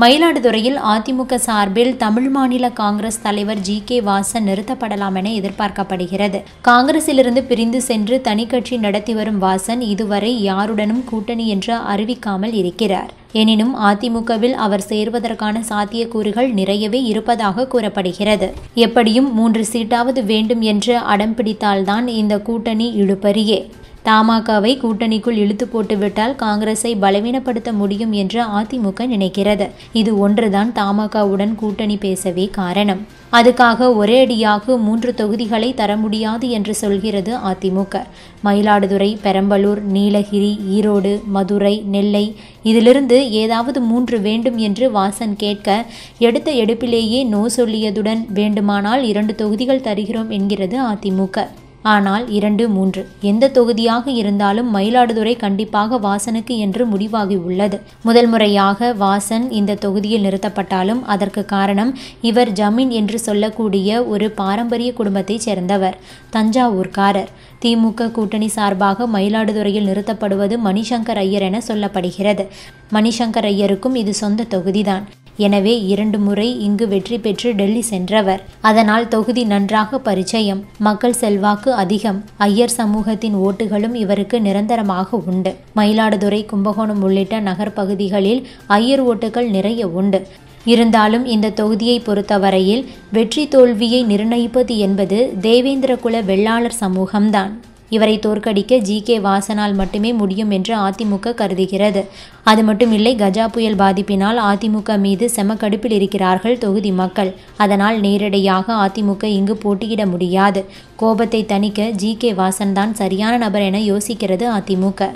மயிலாடுதுறையில் அதிமுக சார்பில் தமிழ் மாநில காங்கிரஸ் தலைவர் ஜி கே வாசன் நிறுத்தப்படலாம் என எதிர்பார்க்கப்படுகிறது. காங்கிரசிலிருந்து பிரிந்து சென்று தனிக்கட்சி நடத்தி வரும் வாசன் இதுவரை யாருடனும் கூட்டணி என்று அறிவிக்காமல் இருக்கிறார். எனினும் அதிமுகவில் அவர் சேர்வதற்கான சாத்தியக்கூறுகள் நிறையவே இருப்பதாக கூறப்படுகிறது. எப்படியும் மூன்று சீட்டாவது வேண்டும் என்று அடம் பிடித்தால்தான் இந்த கூட்டணி இழுபறியே. தமாகவை கூட்டணிக்குள் இழுத்து போட்டுவிட்டால் காங்கிரஸை பலவீனப்படுத்த முடியும் என்று அதிமுக நினைக்கிறது. இது ஒன்றுதான் தமாகவுடன் கூட்டணி பேசவே காரணம். அதுக்காக ஒரே அடியாக மூன்று தொகுதிகளை தர முடியாது என்று சொல்கிறது அதிமுக. மயிலாடுதுறை பெரம்பலூர் நீலகிரி ஈரோடு மதுரை நெல்லை இதிலிருந்து ஏதாவது மூன்று வேண்டும் என்று வாசன் கேட்க எடுத்த எடுப்பிலேயே நோ சொல்லியதுடன் வேண்டுமானால் இரண்டு தொகுதிகள் தருகிறோம் என்கிறது அதிமுக. ஆனால் இரண்டு மூன்று. எந்த தொகுதியாக இருந்தாலும் மயிலாடுதுறை கண்டிப்பாக வாசனுக்கு என்று முடிவாகி உள்ளது. முதல் முறையாக வாசன் இந்த தொகுதியில் நிறுத்தப்பட்டாலும் அதற்கு காரணம் இவர் ஜமீன் என்று சொல்லக்கூடிய ஒரு பாரம்பரிய குடும்பத்தைச் சேர்ந்தவர் தஞ்சாவூர்காரர். திமுக கூட்டணி சார்பாக மயிலாடுதுறையில் நிறுத்தப்படுவது மணிசங்கர் ஐயர் என சொல்லப்படுகிறது. மணிசங்கர் ஐயருக்கும் இது சொந்த தொகுதிதான். எனவே இரண்டு முறை இங்கு வெற்றி பெற்று டெல்லி சென்றவர். அதனால் தொகுதி நன்றாக பரிச்சயம் மக்கள் செல்வாக்கு அதிகம் ஐயர் சமூகத்தின் ஓட்டுகளும் இவருக்கு நிரந்தரமாக உண்டு. மயிலாடுதுறை கும்பகோணம் உள்ளிட்ட நகர்ப்பகுதிகளில் ஐயர் ஓட்டுகள் நிறைய உண்டு. இருந்தாலும் இந்த தொகுதியை பொறுத்தவரையில் வெற்றி தோல்வியை நிர்ணயிப்பது என்பது தேவேந்திரகுல வெள்ளாளர் சமூகம்தான். இவரை தோற்கடிக்க ஜி கே வாசனால் மட்டுமே முடியும் என்று அதிமுக கருதுகிறது. அது மட்டுமில்லை கஜா புயல் பாதிப்பினால் அதிமுக மீது செமக்கடுப்பில் இருக்கிறார்கள் தொகுதி மக்கள். அதனால் நேரடியாக அதிமுக இங்கு போட்டியிட முடியாது. கோபத்தை தணிக்க ஜி கே வாசன் தான் சரியான நபர் என யோசிக்கிறது அதிமுக.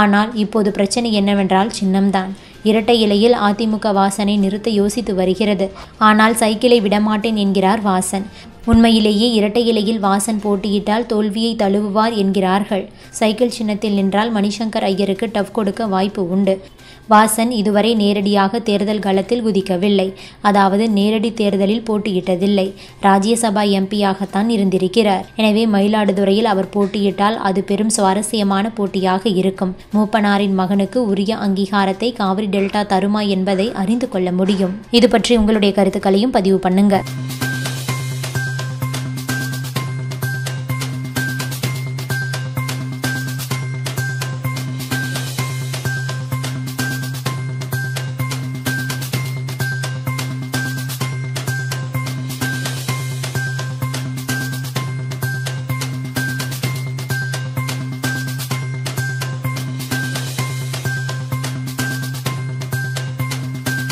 ஆனால் இப்போது பிரச்சனை என்னவென்றால் சின்னம்தான். இரட்டை இலையில் அதிமுக வாசனை நிறுத்த யோசித்து வருகிறது. ஆனால் சைக்கிளை விடமாட்டேன் என்கிறார் வாசன். உண்மையிலேயே இரட்டை இலையில் வாசன் போட்டியிட்டால் தோல்வியை தழுவுவார் என்கிறார்கள். சைக்கிள் சின்னத்தில் நின்றால் மணிசங்கர் ஐயருக்கு டஃப் கொடுக்க வாய்ப்பு உண்டு. வாசன் இதுவரை நேரடியாக தேர்தல் களத்தில் குதிக்கவில்லை. அதாவது நேரடி தேர்தலில் போட்டியிட்டதில்லை. ராஜ்யசபா எம்பியாகத்தான் இருந்திருக்கிறார். எனவே மயிலாடுதுறையில் அவர் போட்டியிட்டால் அது பெரும் சுவாரஸ்யமான போட்டியாக இருக்கும். மூப்பனாரின் மகனுக்கு உரிய அங்கீகாரத்தை காவிரி டெல்டா தருமா என்பதை அறிந்து கொள்ள முடியும். இது பற்றி உங்களுடைய கருத்துக்களையும் பதிவு பண்ணுங்கள்